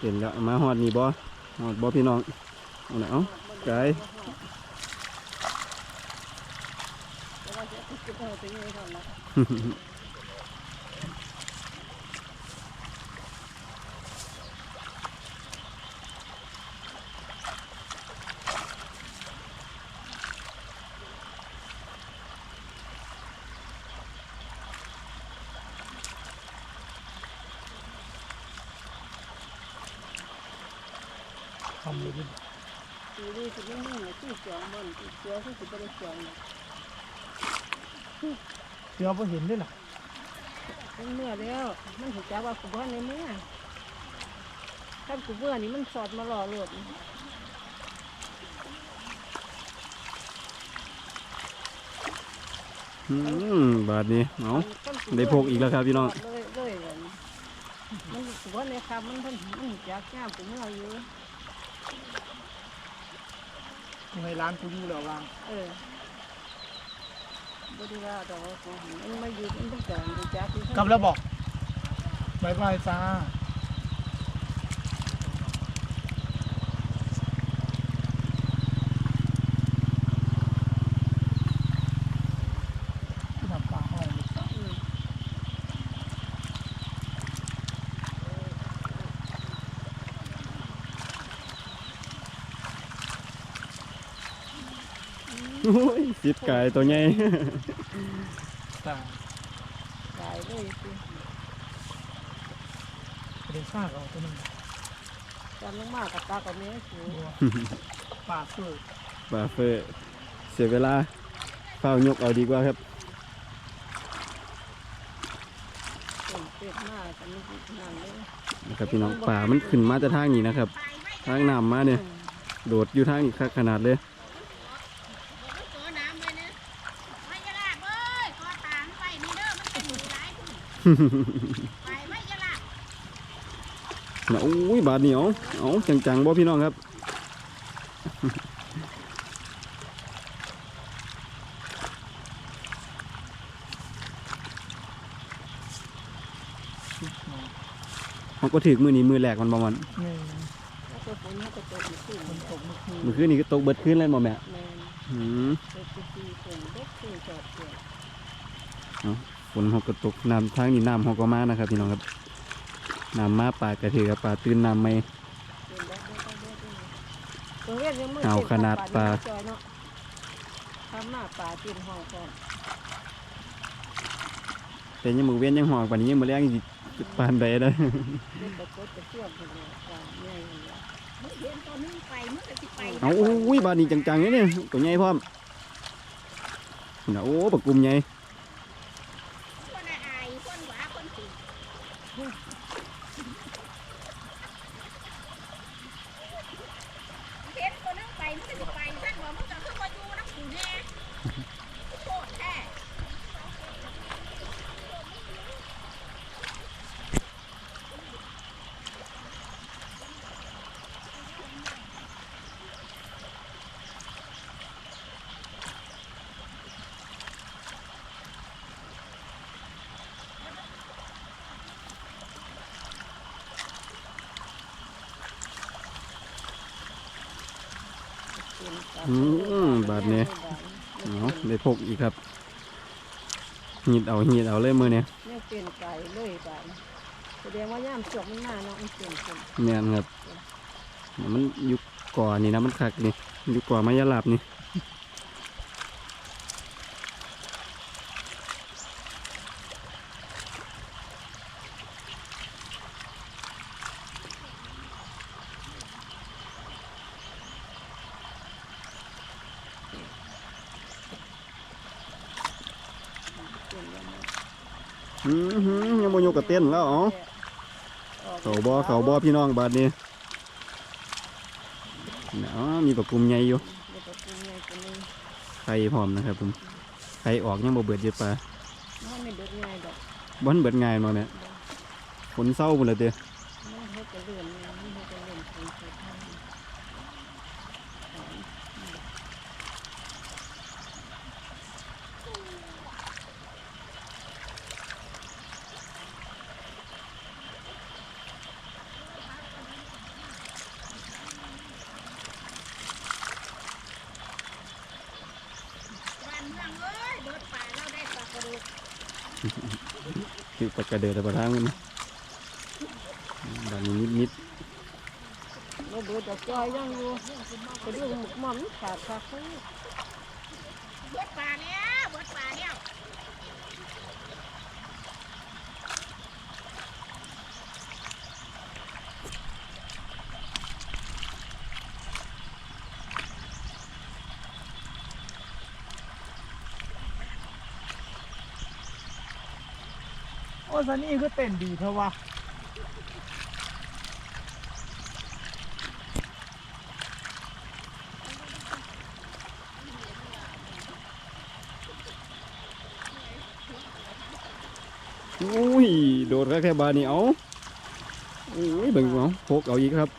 เห็นแล้วมาหอดนี่บอหอดบอพี่น้องเอาไหนเอาไก่ แต่ว่าจะติดเอาไปเลยเท่านั้นทำเลยดิปีนี้สิไม่มีที่จองบนที่เสือที่สิบได้จองเนี่ยเดี๋ยวพอเห็นด้วยล่ะมันเมื่อแล้ว มันเห็นจ้าว่ากูบ่ในเมื่อถ้ากูเบื่อนี่มันสอดมาหล่อโลดอืมบาทนี้เอาได้พกอีกแล้วครับพี่น้องเลยเลยเลยมันกูบ่ในครับมันมันมันจักย่ามกูเมื่ออยู่ ในร้านกูอยู่แล้ววางเออบ่ได้ว่าดอกกูมันมาอยู่มันต้องการดูจักอยู่กลับแล้วบอกบายบายจ้าทำปลาห้องเลยจ้ะ อืม โอ้ยสิบไก่ตัวใหญ่จ้าตายเลยสิเดี๋ยวข้าเราตัวนึงจำลงมากับตากับแม่สูบัวปลาเฟือกบาเฟอร์เสียเวลาเฝ้ายกเอาดีกว่าครับเป็นเป็ดมากกันนี่นั่นเลยนะครับพี่น้องป่ามันขึ้นมาจะทางนี้นะครับ ทางน้ำมาเนี่ย โดดอยู่ทางนี้คักขนาดเลย ขอน้ำเลยนะไม่ยะลากเอ้ยขอตามไปนี่เด้อมันเป็นหมูหลายผู้ไปไม่ยะลาก นะอุ้ยบาดเหนียวเอาจังๆบ่พี่น้องครับเขาก็ถือมือนี้มือแหลกมันบ่มันนี่แล้วก็ฝนมันก็ตกอยู่ที่มันตกเมื่อคืนมือคืนนี้ก็ตกเบิดขึ้นเลยบ่แม่แมนอืมตกอยู่ที่ ฝนเด็กที่จอดเกิดฝนเขาก็ตกน้ำทางนี้น้ำเขาก็มานะครับพี่น้องครับน้ำมาปลากระถือกับปลาตื่นน้ำไม่เป็นแล้วไม่ต้องเลือกเลยตรงเรียกยังมือเอาขนาดปลาจอยเนาะทำหน้าปลากินห้องก่อนแต่ยังมือเว้นยังห่องปานนี้ยังมือแรงอีกปานใดได้เด็กตะกดตะเชื่อมไปเลยปลาใหญ่เลยมึงเห็นตัวนึงไปมึงก็สิไปเอาอุ้ยบาดนี้จังๆเลยเนี่ยตัวใหญ่พร้อมนะโอ้ปลากลุ่มใหญ่ คนน่ะอายคนหวาคนสิเห็นตัวนึง ไปมึงก็สิไปมึงก็คือว่าอยู่น้ำกูแน่โคตรแท้ เป็นปลา อืมบาดนี้เอาได้พกอีกครับหีดเอาหีดเอาเลยมือเนี่ยเนี่ยเป็นไก่เลยบาดแสดงว่าย่ามจวกมันมาเนาะมันเป็นเป็นแม่นครับ มันอยุกก่อนนี่นะมันคักนี่อยุกก่อนมายาลาบนี่ เป็นยังไง อือหือยังโมยกกระเต้นแล้วอ๋อเขาบอเขาบอพี่น้องบาดนี้เนาะมีปลากลุ่มใหญ่อยู่เดี๋ยวปลาปูใหญ่ตัวนึงไข่พร้อมนะครับผมไข่ออกยังบ่เบิดเยอะปลามันไม่เดือดง่ายดอกบ่ทันเบิดง่ายมาเนี่ยฝนเศร้าหมดเลยเด้อ มันเขาจะเลื่อนเนี่ยมันเขาจะเลื่อนเป็นเป็นทาง คือปากกระเดือดประทางมันนะบานนี้นิดนิดเราเบิดดอกจอยยังอยู่กระดูกหมกมันขาดขาดเขาเบิดป่าแล้วเบิดป่าแล้ว โอ้ซันนี่คือเต้นดีเทวะโอ้ย โดดแค่แค่บานนี่เอาโอ้ยเบิ่งเอาพกเอาอีกครับ